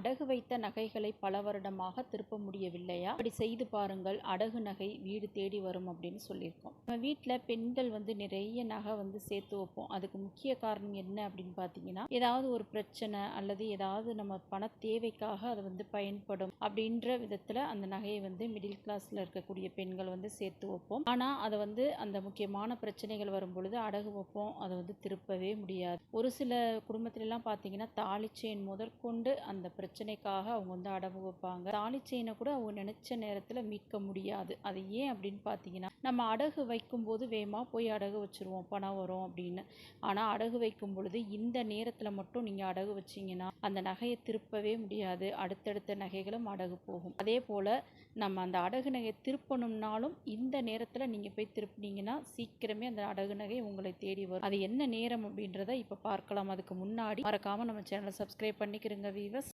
அடகு வைத்த நகைகளை பல வருடமாக திருப்ப முடியவில்லையா? அப்படி செய்து பாருங்கள் அடகு நகை வீடு தேடி வரும் அப்படின்னு சொல்லியிருக்கோம். நம்ம வீட்டில் பெண்கள் வந்து நிறைய நகை வந்து சேர்த்து வைப்போம். அதுக்கு முக்கிய காரணம் என்ன அப்படின்னு பார்த்தீங்கன்னா ஏதாவது ஒரு பிரச்சனை அல்லது ஏதாவது நம்ம பண தேவைக்காக அது வந்து பயன்படும் அப்படின்ற விதத்தில் அந்த நகையை வந்து மிடில் கிளாஸில் இருக்கக்கூடிய பெண்கள் வந்து சேர்த்து வைப்போம். ஆனால் அதை வந்து அந்த முக்கியமான பிரச்சனைகள் வரும் பொழுது அடகு வைப்போம். அதை வந்து திருப்பவே முடியாது. ஒரு சில குடும்பத்திலலாம் பார்த்தீங்கன்னா தாலி செயின் முதற்கொண்டு அந்த பிரச்சனை பிரச்சனைக்காக அவங்க வந்து அடகு வைப்பாங்க. தாலி கூட அவங்க நினைச்ச நேரத்தில் மீட்க முடியாது. அது ஏன் அப்படின்னு பார்த்தீங்கன்னா நம்ம அடகு வைக்கும்போது வேகமாக போய் அடகு வச்சிருவோம் பணம் வரும் அப்படின்னு. ஆனால் அடகு வைக்கும் பொழுது இந்த நேரத்தில் மட்டும் நீங்கள் அடகு வச்சிங்கன்னா அந்த நகையை திருப்பவே முடியாது. அடுத்தடுத்த நகைகளும் அடகு போகும். அதே போல் நம்ம அந்த அடகு நகையை திருப்பணும்னாலும் இந்த நேரத்தில் நீங்கள் போய் திருப்பினீங்கன்னா சீக்கிரமே அந்த அடகு நகை உங்களை தேடி வரும். அது என்ன நேரம் அப்படின்றத இப்போ பார்க்கலாம். அதுக்கு முன்னாடி மறக்காமல் நம்ம சேனலை சப்ஸ்கிரைப் பண்ணிக்கிறோங்க வீவர்ஸ்